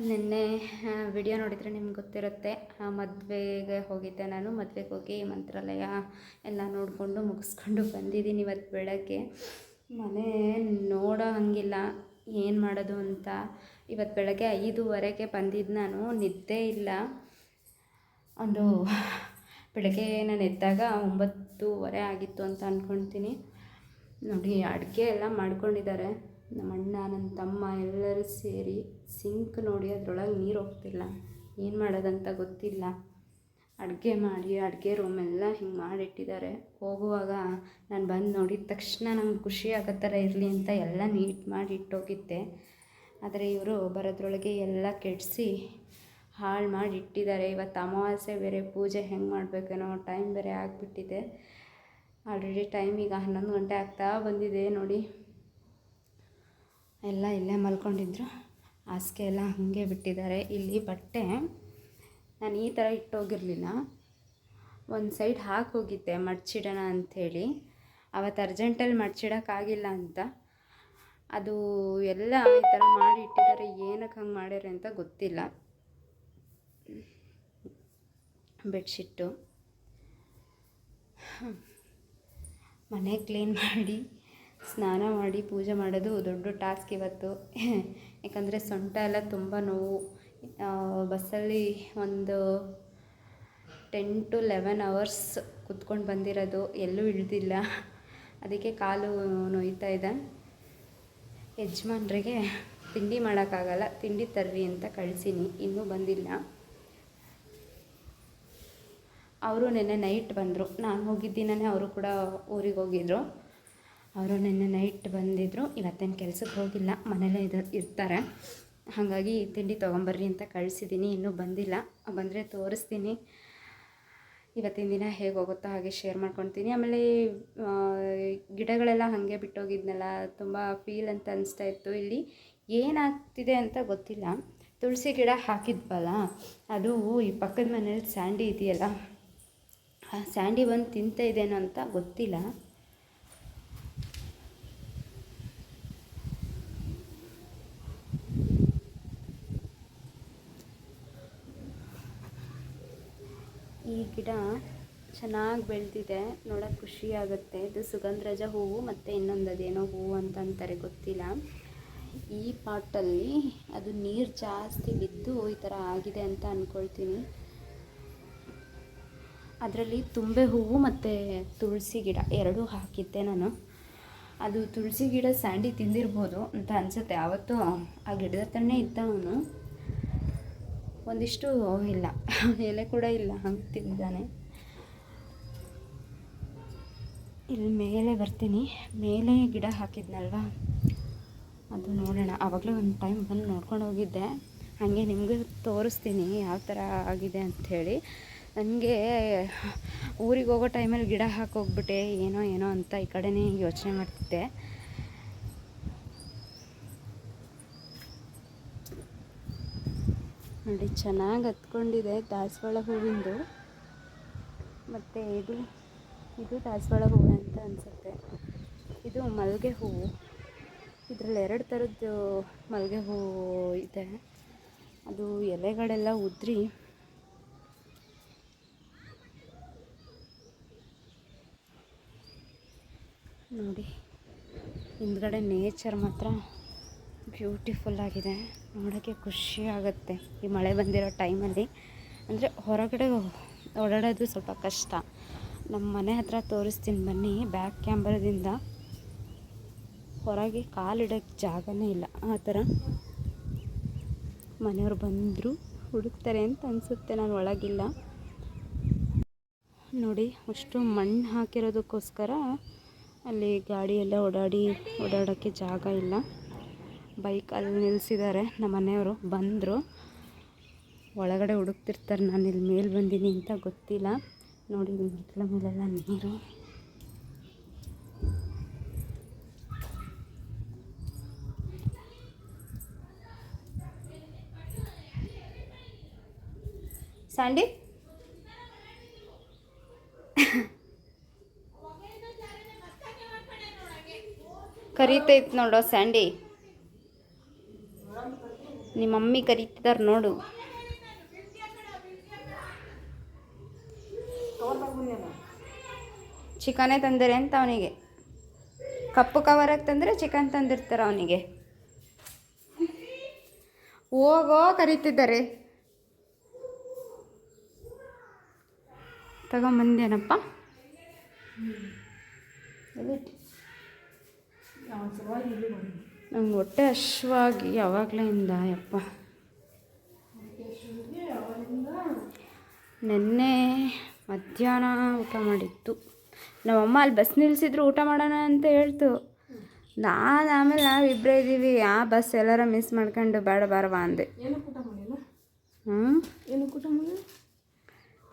ನಿನ್ನೆ ವಿಡಿಯೋ ನೋಡಿದರೆ ನಿಮ್ಗೆ ಗೊತ್ತಿರುತ್ತೆ. ಮದುವೆಗೆ ಹೋಗಿದ್ದೆ ನಾನು. ಮದುವೆಗೆ ಹೋಗಿ ಮಂತ್ರಾಲಯ ಎಲ್ಲ ನೋಡಿಕೊಂಡು ಮುಗಿಸ್ಕೊಂಡು ಬಂದಿದ್ದೀನಿ ಇವತ್ತು ಬೆಳಗ್ಗೆ. ಮನೆ ನೋಡೋ ಹಂಗಿಲ್ಲ. ಏನು ಮಾಡೋದು ಅಂತ. ಇವತ್ತು ಬೆಳಗ್ಗೆ ಐದೂವರೆಗೆ ಬಂದಿದ್ದು ನಾನು. ನಿದ್ದೆ ಇಲ್ಲ. ಒಂದು ಬೆಳಗ್ಗೆ ನಾನು ಎದ್ದಾಗ ಒಂಬತ್ತೂವರೆ ಆಗಿತ್ತು ಅಂತ ಅಂದ್ಕೊಳ್ತೀನಿ ನೋಡಿ, ಅಡುಗೆ ಎಲ್ಲ ಮಾಡ್ಕೊಂಡಿದ್ದಾರೆ. ನಮ್ಮ ಅಣ್ಣ, ನನ್ನ ತಮ್ಮ ಎಲ್ಲರೂ ಸೇರಿ ಸಿಂಕ್ ನೋಡಿ ಅದರೊಳಗೆ ನೀರು ಹೋಗ್ತಿಲ್ಲ. ಏನು ಮಾಡೋದಂತ ಗೊತ್ತಿಲ್ಲ. ಅಡುಗೆ ಮಾಡಿ, ಅಡುಗೆ ರೂಮೆಲ್ಲ ಹಿಂಗೆ ಮಾಡಿಟ್ಟಿದ್ದಾರೆ. ಹೋಗುವಾಗ ನಾನು ಬಂದು ನೋಡಿದ ತಕ್ಷಣ ನಂಗೆ ಖುಷಿ ಆಗೋ ಥರ ಇರಲಿ ಅಂತ ಎಲ್ಲ ನೀಟ್ ಮಾಡಿ ಇಟ್ಟೋಗಿದ್ದೆ. ಆದರೆ ಇವರು ಬರೋದ್ರೊಳಗೆ ಎಲ್ಲ ಕೆಡಿಸಿ ಹಾಳು ಮಾಡಿ ಇಟ್ಟಿದ್ದಾರೆ. ಇವತ್ತು ಅಮಾವಾಸ್ಯೆ, ಬೇರೆ ಪೂಜೆ ಹೆಂಗೆ ಮಾಡಬೇಕೇನೋ ಟೈಮ್ ಬೇರೆ ಆಗಿಬಿಟ್ಟಿದೆ. ಆಲ್ರೆಡಿ ಟೈಮ್ ಈಗ ಹನ್ನೊಂದು ಗಂಟೆ ಆಗ್ತಾ ಬಂದಿದೆ ನೋಡಿ. ಎಲ್ಲ ಇಲ್ಲೇ ಮಲ್ಕೊಂಡಿದ್ರು. ಹಾಸಿಗೆ ಎಲ್ಲ ಹಾಗೆ ಬಿಟ್ಟಿದ್ದಾರೆ. ಇಲ್ಲಿ ಬಟ್ಟೆ ನಾನು ಈ ಥರ ಇಟ್ಟೋಗಿರಲಿಲ್ಲ. ಒಂದು ಸೈಡ್ ಹಾಕಿ ಹೋಗಿದ್ದೆ ಮಡ್ಚಿಡೋಣ ಅಂಥೇಳಿ. ಅವತ್ತು ಅರ್ಜೆಂಟಲ್ಲಿ ಮಡ್ಚಿಡೋಕ್ಕಾಗಿಲ್ಲ ಅಂತ. ಅದು ಎಲ್ಲ ಈ ಥರ ಮಾಡಿ ಇಟ್ಟಿದ್ದಾರೆ, ಏನಕ್ಕೆ ಹಂಗೆ ಮಾಡ್ಯಾರೆ ಅಂತ ಗೊತ್ತಿಲ್ಲ. ಬೆಡ್ಶೀಟು. ಮನೆ ಕ್ಲೀನ್ ಮಾಡಿ ಸ್ನಾನ ಮಾಡಿ ಪೂಜೆ ಮಾಡೋದು ದೊಡ್ಡ ಟಾಸ್ಕ್ ಇವತ್ತು. ಯಾಕಂದರೆ ಸೊಂಟ ಎಲ್ಲ ತುಂಬ ನೋವು. ಬಸ್ಸಲ್ಲಿ ಒಂದು ಟೆನ್ ಟು ಲೆವೆನ್ ಅವರ್ಸ್ ಕುತ್ಕೊಂಡು ಬಂದಿರೋದು. ಎಲ್ಲೂ ಇಳಿದಿಲ್ಲ. ಅದಕ್ಕೆ ಕಾಲು ನೋಯ್ತಾ ಇದೆ. ಯಜಮಾನ್ರಿಗೆ ತಿಂಡಿ ಮಾಡೋಕ್ಕಾಗಲ್ಲ. ತಿಂಡಿ ತರ್ರಿ ಅಂತ ಕಳಿಸೀನಿ. ಇನ್ನೂ ಬಂದಿಲ್ಲ. ಅವರು ನೆನ್ನೆ ನೈಟ್ ಬಂದರು. ನಾನು ಹೋಗಿದ್ದಿನೇ ಅವರು ಕೂಡ ಊರಿಗೆ ಹೋಗಿದ್ರು. ಅವರು ನಿನ್ನೆ ನೈಟ್ ಬಂದಿದ್ದರು ಇವತ್ತೇನು ಕೆಲಸಕ್ಕೆ ಹೋಗಿಲ್ಲ, ಮನೇಲೇ ಇದು, ಇರ್ತಾರೆ. ಹಾಗಾಗಿ ತಿಂಡಿ ತೊಗೊಂಬರ್ರಿ ಅಂತ ಕಳಿಸಿದ್ದೀನಿ ಇನ್ನೂ ಬಂದಿಲ್ಲ. ಬಂದರೆ ತೋರಿಸ್ತೀನಿ. ಇವತ್ತಿನ ದಿನ ಹೇಗೆ ಹೋಗುತ್ತೋ ಹಾಗೆ ಶೇರ್ ಮಾಡ್ಕೊತೀನಿ. ಆಮೇಲೆ ಗಿಡಗಳೆಲ್ಲ ಹಾಗೆ ಬಿಟ್ಟೋಗಿದ್ನಲ್ಲ, ತುಂಬ ಫೀಲ್ ಅಂತ ಅನಿಸ್ತಾ ಇತ್ತು. ಇಲ್ಲಿ ಏನಾಗ್ತಿದೆ ಅಂತ ಗೊತ್ತಿಲ್ಲ. ತುಳಸಿ ಗಿಡ ಹಾಕಿದ್ವಲ್ಲ, ಅದು ಈ ಪಕ್ಕದ ಮನೇಲಿ ಸ್ಯಾಂಡಿ ಇದೆಯಲ್ಲ, ಆ ಸ್ಯಾಂಡಿ ಬಂದು ತಿಂತ ಇದೇನೋ ಅಂತ ಗೊತ್ತಿಲ್ಲ. ಈ ಗಿಡ ಚೆನ್ನಾಗಿ ಬೆಳೆದಿದೆ, ನೋಡೋಕೆ ಖುಷಿ ಆಗುತ್ತೆ. ಇದು ಸುಗಂಧರಾಜ ಹೂವು ಮತ್ತು ಇನ್ನೊಂದು ಅದೇನೋ ಹೂವು ಅಂತ ಅಂತಾರೆ ಗೊತ್ತಿಲ್ಲ. ಈ ಪಾಟಲ್ಲಿ ಅದು ನೀರು ಜಾಸ್ತಿ ಬಿದ್ದು ಈ ಥರ ಆಗಿದೆ ಅಂತ ಅಂದ್ಕೊಳ್ತೀನಿ ಅದರಲ್ಲಿ ತುಂಬೆ ಹೂವು ಮತ್ತು ತುಳಸಿ ಗಿಡ ಎರಡೂ ಹಾಕಿದ್ದೆ ನಾನು. ಅದು ತುಳಸಿ ಗಿಡ ಸ್ಯಾಂಡಿ ತಿಂದಿರ್ಬೋದು ಅಂತ ಅನಿಸುತ್ತೆ. ಆವತ್ತು ಆ ಗಿಡದ ಹತ್ರನೇ ಇದ್ದ ಅವನು. ಒಂದಿಷ್ಟು ಇಲ್ಲ. ಎಲೆ ಕೂಡ ಇಲ್ಲ. ಹಂಗೆ ತಿಂದಿದ್ದಾನೆ ಇಲ್ಲಿ ಮೇಲೆ ಬರ್ತೀನಿ. ಮೇಲೆ ಗಿಡ ಹಾಕಿದ್ನಲ್ವಾ? ಅದು ನೋಡೋಣ. ಆವಾಗಲೇ ಒಂದು ಟೈಮ್ ಬಂದು ನೋಡ್ಕೊಂಡು ಹೋಗಿದ್ದೆ. ಹಾಗೆ ನಿಮಗೂ ತೋರಿಸ್ತೀನಿ ಯಾವ ಥರ ಆಗಿದೆ ಅಂಥೇಳಿ ನನಗೆ ಊರಿಗೆ ಹೋಗೋ ಟೈಮಲ್ಲಿ ಗಿಡ ಹಾಕೋಗ್ಬಿಟ್ಟೆ ಏನೋ ಏನೋ ಅಂತ ಈ ಕಡೆನೇ ಯೋಚನೆ ಮಾಡ್ತಿದ್ದೆ. ನೋಡಿ, ಚೆನ್ನಾಗಿ ಹತ್ಕೊಂಡಿದೆ ದಾಸವಾಳ ಹೂವಿಂದು. ಮತ್ತು ಇದು ಇದು ದಾಸವಾಳ ಹೂವು ಅಂತ ಅನಿಸುತ್ತೆ. ಇದು ಮಲ್ಲಿಗೆ ಹೂವು ಇದರಲ್ಲಿ ಎರಡು ಥರದ್ದು ಮಲ್ಲಿಗೆ ಹೂವು ಇದೆ. ಅದು ಎಲೆಗಳೆಲ್ಲ ಉದ್ರಿ. ನೋಡಿ, ಹಿಂದ್ಗಡೆ ನೇಚರ್ ಮಾತ್ರ. ಬ್ಯೂಟಿಫುಲ್ ಆಗಿದೆ. ನೋಡೋಕ್ಕೆ ಖುಷಿ ಆಗುತ್ತೆ ಈ ಮಳೆ ಬಂದಿರೋ ಟೈಮಲ್ಲಿ. ಅಂದರೆ ಹೊರಗಡೆ ಓಡಾಡೋದು ಸ್ವಲ್ಪ ಕಷ್ಟ. ನಮ್ಮ ಮನೆ ಹತ್ರ ತೋರಿಸ್ತೀನಿ ಬನ್ನಿ, ಬ್ಯಾಕ್ ಕ್ಯಾಮ್ರದಿಂದ. ಹೊರಗೆ ಕಾಲಿಡೋಕ್ಕೆ ಜಾಗನೇ ಇಲ್ಲ. ಆ ಥರ ಮನೆಯವ್ರು ಬಂದರು ಹುಡುಕ್ತಾರೆ ಅಂತ ಅನಿಸುತ್ತೆ, ನಾನು ಒಳಗಿಲ್ಲ. ನೋಡಿ, ಅಷ್ಟು ಮಣ್ಣು ಹಾಕಿರೋದಕ್ಕೋಸ್ಕರ ಅಲ್ಲಿ ಗಾಡಿಯೆಲ್ಲ ಓಡಾಡಿ ಓಡಾಡೋಕ್ಕೆ ಜಾಗ ಇಲ್ಲ. ಬೈಕ್ ಅಲ್ಲಿ ನಿಲ್ಲಿಸಿದ್ದಾರೆ ನಮ್ಮ ಮನೆಯವರು ಬಂದರು. ಒಳಗಡೆ ಹುಡುಕ್ತಿರ್ತಾರೆ. ನಾನು ಇಲ್ಲಿ ಮೇಲೆ ಬಂದೀನಿ ಅಂತ ಗೊತ್ತಿಲ್ಲ. ನೋಡಿ ಮೆಟ್ಲ ಮೇಲೆಲ್ಲ ನೀರು. ಸ್ಯಾಂಡಿ ಕರೀತೈತೆ ನೋಡೋ ಸ್ಯಾಂಡಿ ನಿಮ್ಮ ಮಮ್ಮಿ ಕರೀತಿದ್ದಾರೆ ನೋಡು. ಚಿಕನೇ ತಂದರೆ ಅಂತ ಅವನಿಗೆ. ಕಪ್ಪು ಕವರಾಗಿ ತಂದರೆ ಚಿಕನ್ ತಂದಿರ್ತಾರೆ ಅವನಿಗೆ. ಹೋಗೋ ಕರೀತಿದ್ದಾರೆ. ತಗೊಂಬಂದೇನಪ್ಪ? ನಂಗೆ ಹೊಟ್ಟೆ ಹಶ್ವಾಗಿ ಯಾವಾಗಲಿಂದ ಯಪ್ಪ. ನೆನ್ನೆ ಮಧ್ಯಾಹ್ನ ಊಟ ಮಾಡಿತ್ತು. ನಮ್ಮಮ್ಮ ಅಲ್ಲಿ ಬಸ್ ನಿಲ್ಲಿಸಿದ್ರು ಊಟ ಮಾಡೋಣ ಅಂತ ಹೇಳ್ತು. ನಾನು ಆಮೇಲೆ ನಾವು ಇಬ್ಬರೇ ಇದ್ದೀವಿ ಆ ಬಸ್ ಎಲ್ಲಾರ ಮಿಸ್ ಮಾಡ್ಕೊಂಡು ಬೇಡ ಬಾರವಾ ಅಂದೆ. ಹ್ಞೂ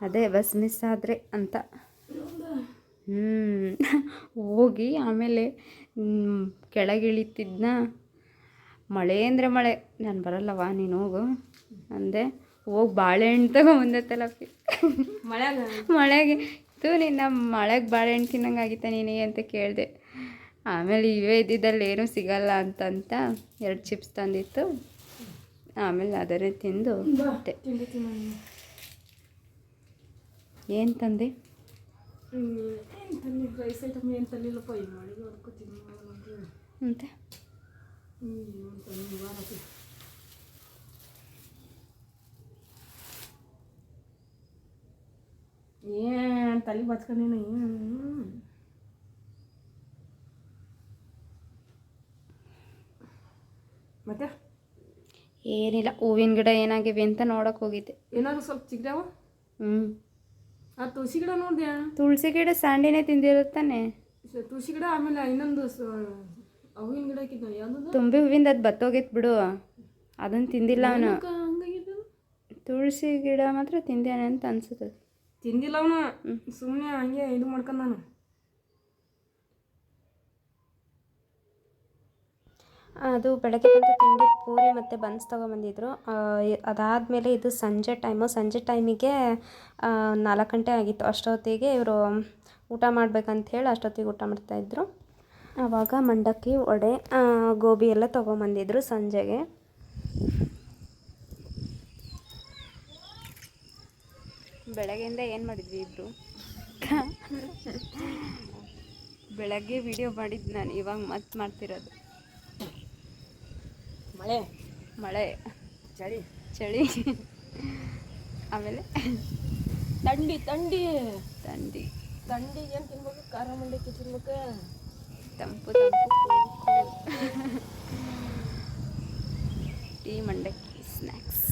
ಅದೇ ಬಸ್ ಮಿಸ್ ಆದರೆ ಅಂತ. ಹ್ಞೂ ಹೋಗಿ ಆಮೇಲೆ ಕೆಳಗಿಳಿತಿದ್ನ. ಮಳೆ ಅಂದರೆ ಮಳೆ. ನಾನು ಬರಲ್ಲವ ನೀನು ಹೋಗು. ಅಂದೆ ಹೋಗಿ ಬಾಳೆಹಣ್ಣು ತಗೊಂಬಂದೆ ತಲಪಿ. ಮಳೆ ಮಳೆಗೆ. ಇತ್ತು ನಿನ್ನ ಮಳೆಗೆ ಬಾಳೆಹಣ್ಣು ತಿನ್ನಂಗಾಗಿತ್ತ ಆಗಿತ್ತ ನೀನೇ ಅಂತ ಕೇಳಿದೆ. ಆಮೇಲೆ ಇವೇ ಇದ್ದಿದ್ದಲ್ಲಿ ಏನೂ ಸಿಗಲ್ಲ ಅಂತಂತ ಎರಡು ಚಿಪ್ಸ್ ತಂದಿತ್ತು. ಆಮೇಲೆ ಅದನ್ನೇ ತಿಂದು ಮತ್ತೆ ಏನು ತಂದೆ? ಏನು ತಂದಿದ್ದು ರೈಸ್ ಐಟಮ್ ಏನು ತಂದಿಲ್ಲಪ್ಪ? ತಿನ್ನೋಣ ಅಂತೆ ಏನು ತಲೆ ಬಚ್ಕೊಂಡೇನ ಮತ್ತೆ? ಏನಿಲ್ಲ ಹೂವಿನ ಗಿಡ ಏನಾಗಿವೆ ಅಂತ ನೋಡಕ್ಕೆ ಹೋಗಿದ್ದೆ. ಏನಾದ್ರು ಸ್ವಲ್ಪ ಚಿಕ್ಕದಾವ ಹ್ಞೂ ಆ ತುಳಸಿ ಗಿಡ ನೋಡಿದೆ ತುಳಸಿ ಗಿಡ ಸಾಂಡಿನೇ ತಿಂದಿರುತ್ತಾನೆ. ತುಳಸಿ ಗಿಡ ಆಮೇಲೆ ಇನ್ನೊಂದು ತುಂಬಿ ಹೂವಿಂದ ಅದು ಬತ್ತೋಗಿತ್ತು ಬಿಡು. ಅದನ್ನು ತಿಂದಿಲ್ಲ ಅವನು. ತುಳಸಿ ಗಿಡ ಮಾತ್ರ ತಿಂದೇನೆ ಅಂತ ಅನ್ಸುತ್ತೆ. ತಿಂದಿಲ್ಲ ಅವನು? ಸುಮ್ಮನೆ ಹಂಗೆ ಇದು ಮಾಡ್ಕೊಂಡು ನಾನು. ಅದು ಬೆಳಗ್ಗೆ ಬಂದು ತಿಂಡಿ ಪೂರಿ ಮತ್ತು ಬನ್ಸ್ ತೊಗೊಂಬಂದಿದ್ರು. ಅದಾದಮೇಲೆ ಇದು ಸಂಜೆ ಟೈಮು. ಸಂಜೆ ಟೈಮಿಗೆ ನಾಲ್ಕು ಗಂಟೆ ಆಗಿತ್ತು. ಅಷ್ಟೊತ್ತಿಗೆ ಇವರು ಊಟ ಮಾಡ್ಬೇಕಂತ ಹೇಳಿ ಅಷ್ಟೊತ್ತಿಗೆ ಊಟ ಮಾಡ್ತಾಯಿದ್ರು ಆವಾಗ ಮಂಡಕ್ಕಿ ವಡೆ ಗೋಬಿ ಎಲ್ಲ ತೊಗೊಂಬಂದಿದ್ರು ಸಂಜೆಗೆ. ಬೆಳಗ್ಗೆಯಿಂದ ಏನು ಮಾಡಿದ್ವಿ ಇಬ್ಬರು ಬೆಳಗ್ಗೆ ವಿಡಿಯೋ ಮಾಡಿದ್ದು ನಾನು ಇವಾಗ ಮತ್ತೆ ಮಾಡ್ತಿರೋದು. ಮಳೆ. ಮಳೆ. ಚಳಿ. ಚಳಿ. ಆಮೇಲೆ? ತಂಡಿ ತಂಡಿ. ತಂಡಿ. ತಂಡಿ ಏನು ತಿನ್ಬೇಕು? ಖಾರ ಮಂಡಕ್ಕಿ ತಿನ್ಬೇಕು. ತಂಪು. ಟೀ ಮಂಡಕ್ಕಿ ಸ್ನ್ಯಾಕ್ಸ್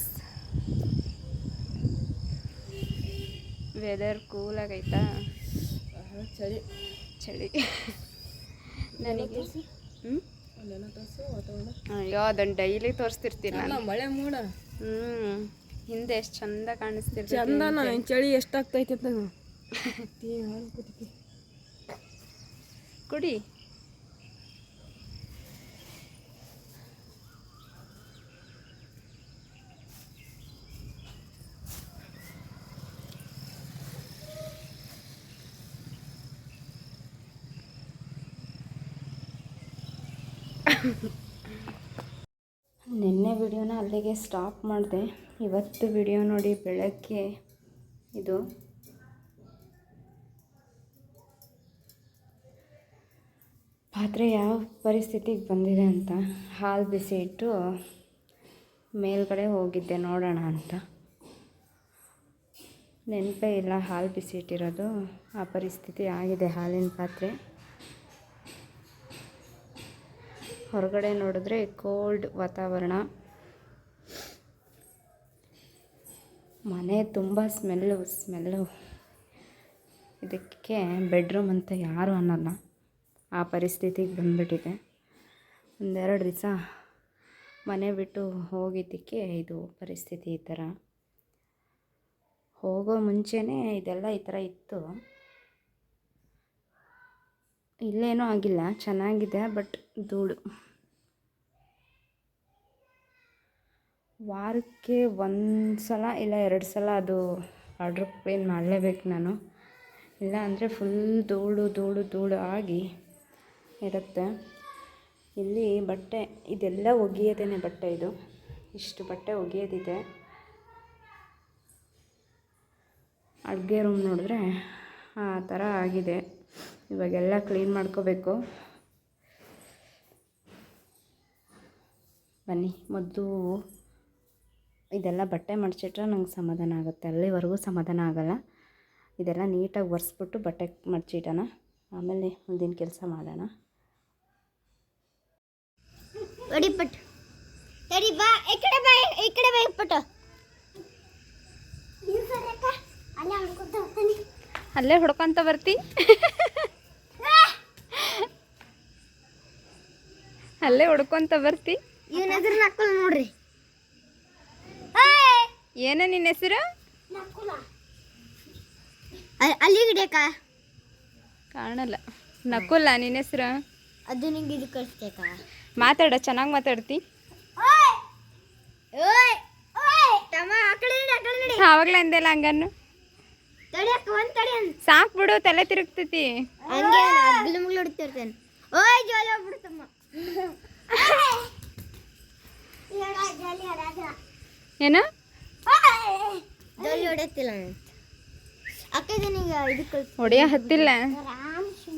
ವೆದರ್ ಕೂಲ್ ಆಗೈತಾ? ಚಳಿ. ಚಳಿ. ನನಗೆ ಹ್ಞೂ ಅಯ್ಯೋ ಅದನ್ನು ಡೈಲಿ ತೋರಿಸ್ತಿರ್ತೀನಿ ನಾನು. ಮಳೆ ಮೂಡ. ಹ್ಞೂ ಹಿಂದೆ ಎಷ್ಟು ಚಂದ ಕಾಣಿಸ್ತಿರ್ತೀನಿ ಚಂದ ನಾನು ಚಳಿ ಎಷ್ಟಾಗ್ತೈತೆ ಅಂತ ಕುಡಿ. ನಿನ್ನೆ ವಿಡಿಯೋನ ಅಲ್ಲಿಗೆ ಸ್ಟಾಪ್ ಮಾಡಿದೆ. ಇವತ್ತು ವಿಡಿಯೋ ನೋಡಿ ಬೆಳಗ್ಗೆ ಇದು. ಪಾತ್ರೆ ಯಾವ ಪರಿಸ್ಥಿತಿಗೆ ಬಂದಿದೆ ಅಂತ ಹಾಲು ಬಿಸಿ ಇಟ್ಟು ಮೇಲ್ಗಡೆ ಹೋಗಿದ್ದೆ ನೋಡೋಣ ಅಂತ. ನೆನಪೇ ಇಲ್ಲ ಹಾಲು ಬಿಸಿ ಇಟ್ಟಿರೋದು. ಆ ಪರಿಸ್ಥಿತಿ ಆಗಿದೆ ಹಾಲಿನ ಪಾತ್ರೆ. ಹೊರಗಡೆ ನೋಡಿದ್ರೆ ಕೋಲ್ಡ್ ವಾತಾವರಣ. ಮನೆ ತುಂಬ ಸ್ಮೆಲ್ಲು ಸ್ಮೆಲ್ಲು ಇದಕ್ಕೆ ಬೆಡ್ರೂಮ್ ಅಂತ ಯಾರೂ ಅನ್ನೋಲ್ಲ. ಆ ಪರಿಸ್ಥಿತಿಗೆ ಬಂದುಬಿಟ್ಟಿದೆ. ಒಂದೆರಡು ದಿವಸ ಮನೆ ಬಿಟ್ಟು ಹೋಗಿದ್ದಕ್ಕೆ ಇದು ಪರಿಸ್ಥಿತಿ ಈ ಥರ ಹೋಗೋ ಮುಂಚೆನೇ ಇದೆಲ್ಲ ಈ ಥರ ಇತ್ತು. ಇಲ್ಲೇನೂ ಆಗಿಲ್ಲ, ಚೆನ್ನಾಗಿದೆ, ಬಟ್ ಧೂಳು. ವಾರಕ್ಕೆ ಒಂದು ಸಲ ಇಲ್ಲ ಎರಡು ಸಲ ಅದು ಆರ್ಡ್ರ್ ಕ್ಲೀನ್ ಮಾಡಲೇಬೇಕು ನಾನು. ಇಲ್ಲ ಅಂದರೆ ಫುಲ್ ಧೂಳು ಧೂಳು ಧೂಳು ಆಗಿ ಇರುತ್ತೆ. ಇಲ್ಲಿ ಬಟ್ಟೆ, ಇದೆಲ್ಲ ಒಗೆಯೋದೇನೆ ಬಟ್ಟೆ ಇದು. ಇಷ್ಟು ಬಟ್ಟೆ ಒಗೆಯೋದಿದೆ. ಅಡುಗೆ ರೂಮ್ ನೋಡಿದ್ರೆ ಆ ಥರ ಆಗಿದೆ. ಇವಾಗೆಲ್ಲ ಕ್ಲೀನ್ ಮಾಡ್ಕೋಬೇಕು. ಬನ್ನಿ ಮೊದಲು ಇದೆಲ್ಲ ಬಟ್ಟೆ ಮಡಚಿಟ್ರೆ ನಂಗೆ ಸಮಾಧಾನ ಆಗುತ್ತೆ. ಅಲ್ಲಿವರೆಗೂ ಸಮಾಧಾನ ಆಗೋಲ್ಲ. ಇದೆಲ್ಲ ನೀಟಾಗಿ ಒರೆಸ್ಬಿಟ್ಟು ಬಟ್ಟೆ ಮಡಚಿಡೋಣ. ಆಮೇಲೆ ಮುಂದಿನ ಕೆಲಸ ಮಾಡೋಣ. ಅಲ್ಲ ಹುಡ್ಕೊಂತ ಬರ್ತಿ. ಅಲ್ಲೇ ಹುಡ್ಕೊಂತ ಬರ್ತಿ. ಇವನ ಎದುರು ನಕ್ಕಲ್ ನೋಡ್ರಿ. ಏನ ನಿನ್ನ ಹೆಸರು? ಅಲ್ಲಿ ಹಿಡಿಯಕ ಕಾಣಲ್ಲ. ನಕುಲ್ಲ ನಿನ್ನ ಹೆಸರು? ಅದು ನಿಂಗೆ ಇದು ಕಳಿಸ್ತೇಕ ಮಾತಾಡ ಚೆನ್ನಾಗಿ ಮಾತಾಡ್ತಿ. ಆವಾಗಲೇ ಅಂದೆಲ್ಲ ಹಂಗನ್ನು. ಸಾಕು ಬಿಡು ತಲೆ ತಿರುಗ್ತೈತಿ. ಹಂಗೆ ಓಯ್ ಜೋಲಿ ಹೋಗ್ಬಿಡ್ತಮ್ಮ ಏನು? ಜೋಲಿ ಹೊಡೆಯತ್ತಿಲ್ಲ ಅಕ್ಕ ಈಗ ಇದು ಕಳ್ಸ ಹೊಡೆಯ ಹತ್ತಿಲ್ಲ.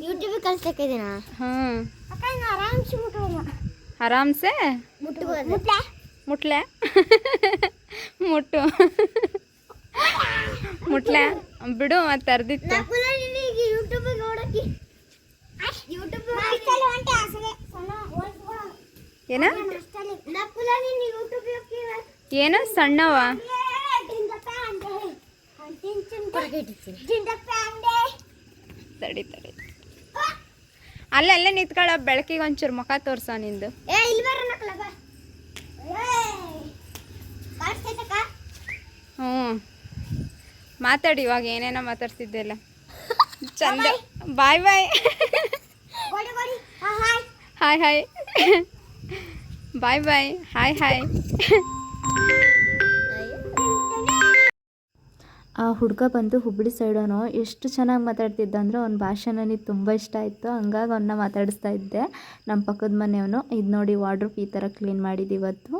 ಯೂಟ್ಯೂಬ್ ಕಳ್ಸಕ್ಕಿದ್ದೀನ ಹಾಂ. ಆರಾಮ್ಸಿ ಮುಟ್ಲ? ಮುಟ್ಲೆ? ಮುಟ್ಟು. ಮುಟ್ಲೆ? ಬಿಡು ಮತ್ತೆ ಅರ್ದಿತ್ತು. ಯೂಟ್ಯೂಬ್ ನೋಡಕ್ಕೆ ಯೂಟ್ಯೂಬ್ ಹೊಂಟೆ ಆಸರೆ ಏನ? ಏನು? ಸಣ್ಣವ? ತಡಿ ತಡಿ. ಅಲ್ಲೇ ಅಲ್ಲೇ ನಿಂತ್ಕೊಳ್ಳ ಬೆಳಕಿಗೆ ಒಂಚೂರು ಮುಖ ತೋರ್ಸ ನಿಂದು. ಹ್ಞೂ ಮಾತಾಡಿ ಇವಾಗ ಏನೇನೋ ಮಾತಾಡ್ತಿದ್ದೆಲ್ಲ. ಚಂದ. Bye bye. Hi hi. Bye bye hi hi ಆ ಹುಡುಗ ಬಂದು ಹುಬ್ಳಿ ಸೈಡೋನು ಎಷ್ಟು ಚೆನ್ನಾಗಿ ಮಾತಾಡ್ತಿದ್ದ ಅಂದ್ರೆ ಅವ್ನ ಭಾಷೆ ನನಗೆ ತುಂಬ ಇಷ್ಟ ಆಯಿತು. ಹಂಗಾಗಿ ಅವನ್ನ ಮಾತಾಡಿಸ್ತಾ ಇದ್ದೆ. ನಮ್ಮ ಪಕ್ಕದ ಮನೆಯವನು. ಇದು ನೋಡಿ ವಾರ್ಡ್ರೋಬ್ ಈ ಥರ ಕ್ಲೀನ್ ಮಾಡಿದ್ದು ಇವತ್ತು.